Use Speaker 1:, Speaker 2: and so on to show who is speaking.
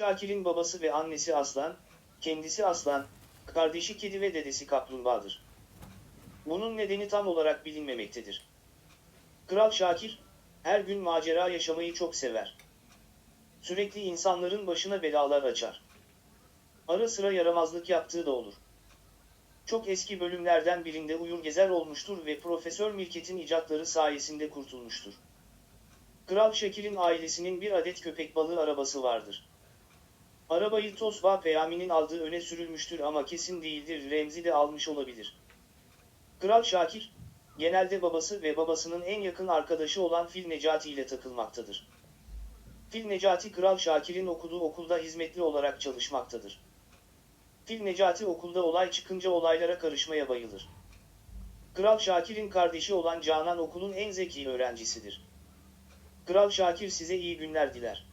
Speaker 1: Şakir'in babası ve annesi aslan, kendisi aslan, kardeşi kedi ve dedesi kaplumbağadır. Bunun nedeni tam olarak bilinmemektedir. Kral Şakir, her gün macera yaşamayı çok sever. Sürekli insanların başına belalar açar. Ara sıra yaramazlık yaptığı da olur. Çok eski bölümlerden birinde uyur gezer olmuştur ve Profesör Milket'in icatları sayesinde kurtulmuştur. Kral Şakir'in ailesinin bir adet köpek balığı arabası vardır. Arabayı Tosba Peyami'nin aldığı öne sürülmüştür ama kesin değildir Remzi de almış olabilir. Kral Şakir, genelde babası ve babasının en yakın arkadaşı olan Fil Necati ile takılmaktadır. Fil Necati Kral Şakir'in okuduğu okulda hizmetli olarak çalışmaktadır. Fil Necati okulda olay çıkınca olaylara karışmaya bayılır. Kral Şakir'in kardeşi olan Canan okulun en zeki öğrencisidir. Kral Şakir size iyi günler diler.